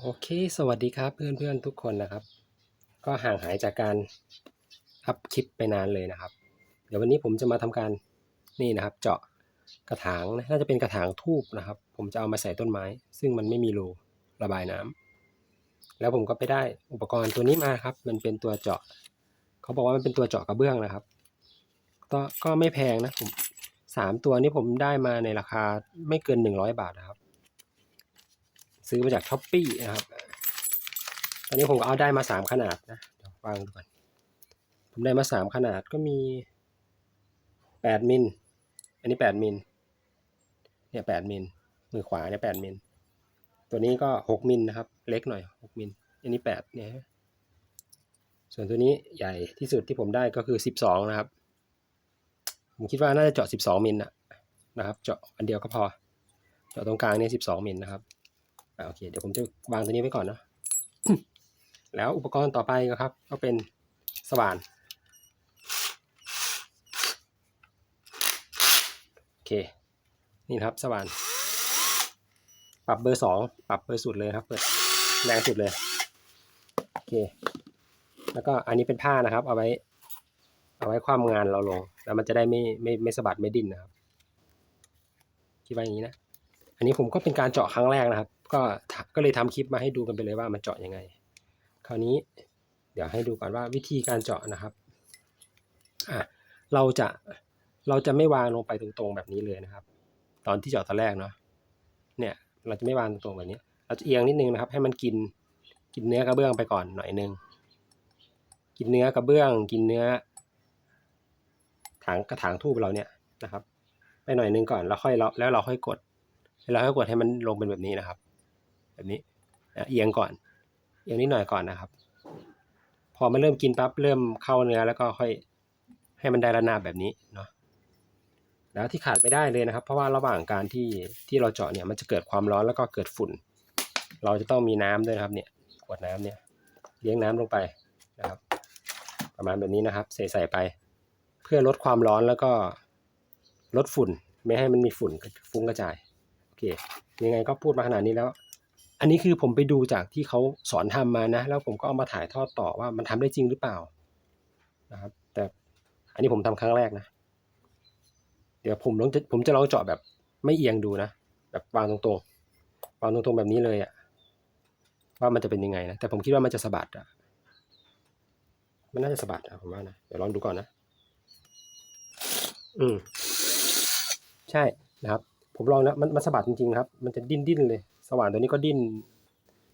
โอเค สวัสดีครับเพื่อนๆทุกคนนะครับ ก็ห่างหายจากการอัพคลิปไปนานเลยนะครับ เดี๋ยววันนี้ผมจะมาทำการนี่นะครับ เจาะกระถางนะน่าจะเป็นกระถางทูบนะครับ ผมจะเอามาใส่ต้นไม้ ซึ่งมันไม่มีรูระบายน้ำแล้วผมก็ไปได้อุปกรณ์ตัวนี้มาครับ มันเป็นตัวเจาะ เขาบอกว่ามันเป็นตัวเจาะกระเบื้องนะครับก็ไม่แพงนะผมสามตัวนี้ผมได้มาในราคาไม่เกินหนึ่งร้อยบาทนะครับ ซื้อมาจากช้อปปี้นะครับ ตอนนี้ผมก็เอาได้มาสามขนาดนะเดี๋ยววางดูก่อน ผมได้มาสามขนาดก็มีแปดมิล อันนี้แปดมิล เนี่ยแปดมิล มือขวาเนี่ยแปดมิล ตัวนี้ก็หกมิลนะครับ เล็กหน่อยหกมิล อันนี้แปดเนี่ย ส่วนตัวนี้ใหญ่ที่สุดที่ผมได้ก็คือสิบสองนะครับ ผมคิดว่าน่าจะเจาะสิบสองมิลนะนะครับ เจาะอันเดียวก็พอ เจาะตรงกลางเนี่ยสิบสองมิลนะครับ โอเค เดี๋ยวผมจะวางตัวนี้ไว้ก่อนนะ แล้วอุปกรณ์ต่อไปก็ครับ ก็เป็นสว่าน โอเค นี่ครับสว่าน ปรับเบอร์สอง ปรับเบอร์สุดเลยครับ เปิดแรงสุดเลย โอเค แล้วก็อันนี้เป็นผ้านะครับ เอาไว้ เอาไว้คว่ำงานเราลง แล้วมันจะได้ไม่ไม่ไม่สะบัดไม่ดิ้นนะครับ คิดว่าอย่างนี้นะ อันนี้ผมก็เป็นการเจาะครั้งแรกนะครับ ก็ก็เลยทำคลิปมาให้ดูกันไปเลยว่ามันเจาะยังไง คราวนี้เดี๋ยวให้ดูก่อนว่าวิธีการเจาะนะครับอะเราจะเราจะไม่วางลงไปตรงๆแบบนี้เลยนะครับ ตอนที่เจาะตอนแรกเนาะเนี่ยเราจะไม่วางตรงๆแบบนี้ เราจะเอียงนิดนึงนะครับ ให้มันกินกินเนื้อกระเบื้องไปก่อนหน่อยนึงกินเนื้อกระเบื้อง กินเนื้อถางกระถางทูบเราเนี่ยนะครับ ไปหน่อยนึงก่อนแล้วค่อยแล้วเราค่อยกดแล้วก็กดให้มันลงเป็นแบบนี้นะครับ แบบนี้นะเอียงก่อนเอียงนิดหน่อยก่อนนะครับ พอมันเริ่มกินปั๊บเริ่มเข้าเนื้อแล้วก็ค่อยให้มันได้ระนาบแบบนี้เนาะแล้วที่ขาดไม่ได้เลยนะครับ เพราะว่าระหว่างการที่ที่เราเจาะเนี่ยมันจะเกิดความร้อนแล้วก็เกิดฝุ่น เราจะต้องมีน้ำด้วยนะครับเนี่ยขวดน้ำเนี่ยเลี้ยงน้ำลงไปนะครับ ประมาณแบบนี้นะครับ ใส่ใส่ไป เพื่อลดความร้อนแล้วก็ลดฝุ่น ไม่ให้มันมีฝุ่นฟุ้งกระจายโอเคยังไงก็พูดมาขนาดนี้แล้ว อันนี้คือผมไปดูจากที่เขาสอนทำมานะ แล้วผมก็เอามาถ่ายทอดต่อว่ามันทำได้จริงหรือเปล่านะครับ แต่อันนี้ผมทำครั้งแรกนะ เดี๋ยวผมลองจะผมจะลองเจาะแบบไม่เอียงดูนะ แบบวางตรงๆวางตรงๆแบบนี้เลยอะว่ามันจะเป็นยังไงนะ แต่ผมคิดว่ามันจะสะบัดอะมันน่าจะสะบัดอะผมว่านะ เดี๋ยวลองดูก่อนนะ อืม ใช่นะครับ ผมลองแล้วมันมันสะบัดจริงๆครับ มันจะดิ้นดิ้นเลย สว่านตัวนี้ก็ดิ้น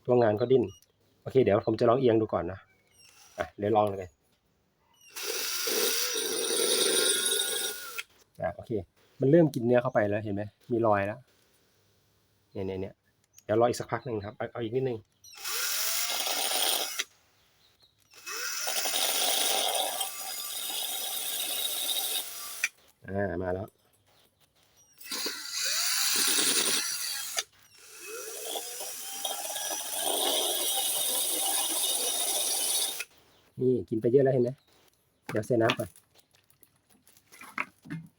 ตัวงานก็ดิ้น โอเค เดี๋ยวผมจะลองเอียงดูก่อนนะ อะ เดี๋ยวลองเลยอะโอเค มันเริ่มกินเนื้อเข้าไปแล้วเห็นไหม มีรอยแล้ว เนี่ยเนี่ยเนี่ยเดี๋ยวรออีกสักพักหนึ่งครับ เอาเอาอีกนิดนึงอ่า มาแล้ว นี่กินไปเยอะแล้วเห็นไหมเดี๋ยวใส่น้ำก่อน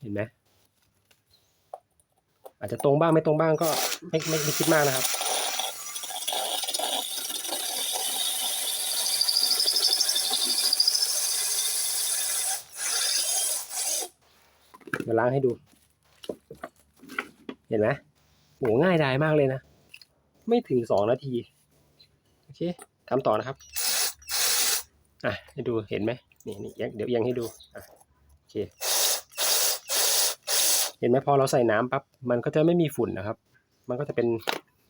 เห็นไหมอาจจะตรงบ้างไม่ตรงบ้างก็ไม่ไม่ไม่คิดมากนะครับ เดี๋ยวล้างให้ดู เห็นไหมโหง่ายดายมากเลยนะ ไม่ถึงสองนาที โอเคทำต่อนะครับ อะให้ดูเห็นไหมนี่นี่เดี๋ยวเอียงให้ดูอะโอเคเห็นไหมพอเราใส่น้ำปั๊บมันก็จะไม่มีฝุ่นนะครับ มันก็จะเป็น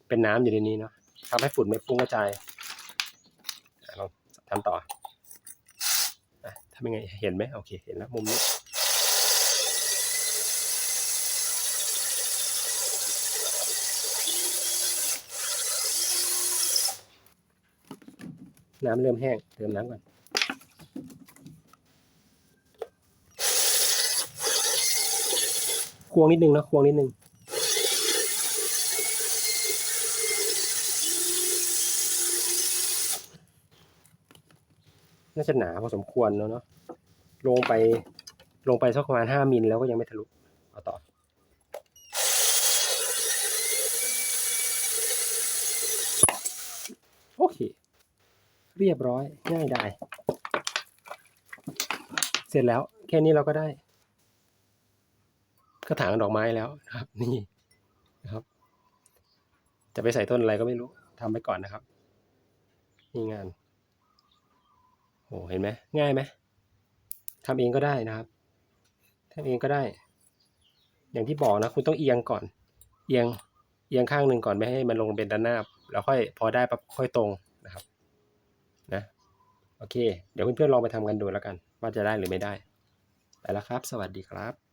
เป็นน้ำอยู่ในนี้เนาะทำให้ฝุ่นไม่ฟุ้งกระจายอะลองทำต่ออะทำยังไงเห็นไหมโอเคเห็นแล้วมุมนี้น้ำเริ่มแห้งเติมน้ำก่อน ควงนิดนึงนะควงนิดนึงน่าจะหนาพอสมควรแล้วเนาะลงไปลงไปสักประมาณห้ามิลแล้วก็ยังไม่ทะลุเอาต่อโอเค เรียบร้อยง่ายไดายเสร็จแล้ว แค่นี้เราก็ได้ กระถางดอกไม้แล้วนะครับ นี่นะครับ จะไปใส่ต้นอะไรก็ไม่รู้ทำไปก่อนนะครับนี่งานโอ้เห็นไหมง่ายไหมทำเองก็ได้นะครับทำเองก็ได้ อย่างที่บอกนะ คุณต้องเอียงก่อน เอียงเอียงข้างหนึ่งก่อนไม่ให้มันลงเป็นด้านหน้า แล้วค่อยพอได้ปั๊บค่อยตรงนะครับ นะโอเค เดี๋ยวเพื่อนๆลองไปทำกันดูแล้วกัน ว่าจะได้หรือไม่ได้ ไปแล้วครับ สวัสดีครับ